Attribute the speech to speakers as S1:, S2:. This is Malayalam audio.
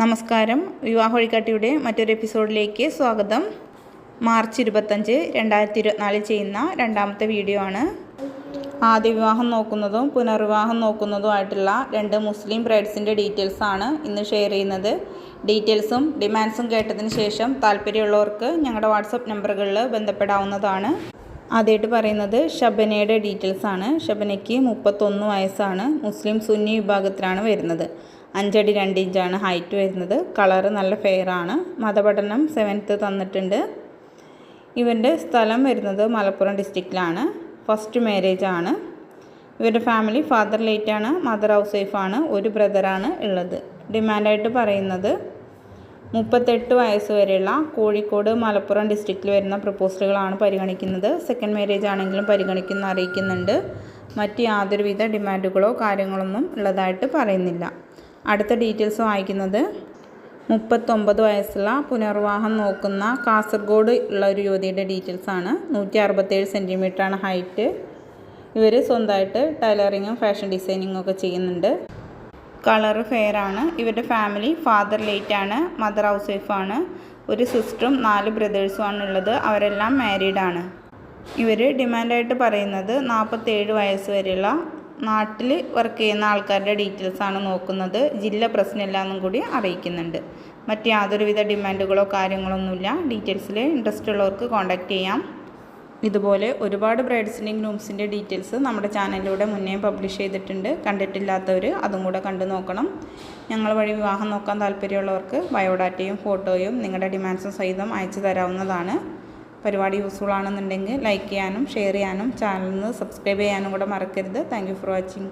S1: നമസ്കാരം. വിവാഹ വഴികാട്ടിയുടെ മറ്റൊരു എപ്പിസോഡിലേക്ക് സ്വാഗതം. മാർച്ച് ഇരുപത്തഞ്ച് രണ്ടായിരത്തി ഇരുപത്തിനാലിൽ ചെയ്യുന്ന രണ്ടാമത്തെ വീഡിയോ ആണ്. ആദ്യ വിവാഹം നോക്കുന്നതും പുനർവിവാഹം നോക്കുന്നതുമായിട്ടുള്ള രണ്ട് മുസ്ലിം ബ്രൈഡ്സിന്റെ ഡീറ്റെയിൽസ് ആണ് ഇന്ന് ഷെയർ ചെയ്യുന്നത്. ഡീറ്റെയിൽസും ഡിമാൻഡ്സും കേട്ടതിന് ശേഷം താല്പര്യമുള്ളവർക്ക് ഞങ്ങളുടെ വാട്സപ്പ് നമ്പറുകളിൽ ബന്ധപ്പെടാവുന്നതാണ്. ആദ്യമായിട്ട് പറയുന്നത് ഷബനയുടെ ഡീറ്റെയിൽസ് ആണ്. ഷബനയ്ക്ക് മുപ്പത്തൊന്ന് വയസ്സാണ്. മുസ്ലിം സുന്നി വിഭാഗത്തിലാണ് വരുന്നത്. അഞ്ചടി രണ്ട് ഇഞ്ചാണ് ഹൈറ്റ് വരുന്നത്. കളറ് നല്ല ഫെയറാണ്. മതപഠനം സെവൻത്ത് തന്നിട്ടുണ്ട്. ഇവന്റെ സ്ഥലം വരുന്നത് മലപ്പുറം ഡിസ്ട്രിക്റ്റിലാണ്. ഫസ്റ്റ് മാരേജ് ആണ് ഇവരുടെ ഫാമിലി ഫാദർ ലേറ്റ് ആണ് മദർ ഹൗസ് വൈഫാണ്. ഒരു ബ്രദറാണ് ഉള്ളത്. ഡിമാൻഡായിട്ട് പറയുന്നത് മുപ്പത്തെട്ട് വയസ്സ് വരെയുള്ള കോഴിക്കോട് മലപ്പുറം ഡിസ്ട്രിക്റ്റിൽ വരുന്ന പ്രപ്പോസലുകളാണ് പരിഗണിക്കുന്നത്. സെക്കൻഡ് മാരേജ് ആണെങ്കിലും പരിഗണിക്കുന്ന അറിയിക്കുന്നുണ്ട്. മറ്റ് യാതൊരുവിധ ഡിമാൻഡുകളോ കാര്യങ്ങളൊന്നും ഉള്ളതായിട്ട് പറയുന്നില്ല. അടുത്ത ഡീറ്റെയിൽസ് വായിക്കുന്നത് മുപ്പത്തൊമ്പത് വയസ്സുള്ള പുനർവാഹം നോക്കുന്ന കാസർഗോഡ് ഉള്ള ഒരു യുവതിയുടെ ഡീറ്റെയിൽസ് ആണ്. നൂറ്റി അറുപത്തേഴ് സെന്റിമീറ്ററാണ് ഹൈറ്റ്. ഇവർ സ്വന്തമായിട്ട് ടൈലറിങ്ങും ഫാഷൻ ഡിസൈനിങ്ങും ഒക്കെ ചെയ്യുന്നുണ്ട്. കളറ് ഫെയർ ആണ്. ഇവരുടെ ഫാമിലി ഫാദർ ലേറ്റ് ആണ് മദർ ഹൗസ് വൈഫാണ് ഒരു സിസ്റ്ററും നാല് ബ്രദേഴ്സും ആണ് ഉള്ളത്. അവരെല്ലാം മാരീഡാണ് ആണ്. ഇവർ ഡിമാൻഡായിട്ട് പറയുന്നത് നാൽപ്പത്തേഴ് വയസ്സ് വരെയുള്ള നാട്ടിൽ വർക്ക് ചെയ്യുന്ന ആൾക്കാരുടെ ഡീറ്റെയിൽസാണ് നോക്കുന്നത്. ജില്ല പ്രശ്നമില്ല എന്നും കൂടി അറിയിക്കുന്നുണ്ട്. മറ്റ് യാതൊരുവിധ ഡിമാൻഡുകളോ കാര്യങ്ങളൊന്നുമില്ല. ഡീറ്റെയിൽസിൽ ഇൻട്രസ്റ്റ് ഉള്ളവർക്ക് കോൺടാക്റ്റ് ചെയ്യാം. ഇതുപോലെ ഒരുപാട് ബ്രൈഡ്സിന്റെയും ഗ്രൂംസിന്റെ ഡീറ്റെയിൽസ് നമ്മുടെ ചാനലിലൂടെ മുന്നേ പബ്ലിഷ് ചെയ്തിട്ടുണ്ട്. കണ്ടിട്ടില്ലാത്തവർ അതും കൂടെ കണ്ടു നോക്കണം. ഞങ്ങൾ വഴി വിവാഹം നോക്കാൻ താല്പര്യമുള്ളവർക്ക് ബയോഡാറ്റയും ഫോട്ടോയും നിങ്ങളുടെ ഡിമാൻഡ്സും സഹിതം അയച്ചു തരാവുന്നതാണ്. പരിപാടി യൂസ്ഫുൾ ആണെന്നുണ്ടെങ്കിൽ ലൈക്ക് ചെയ്യാനും ഷെയർ ചെയ്യാനും ചാനലിൽ നിന്ന് സബ്സ്ക്രൈബ് ചെയ്യാനും കൂടെ മറക്കരുത്. Thank for watching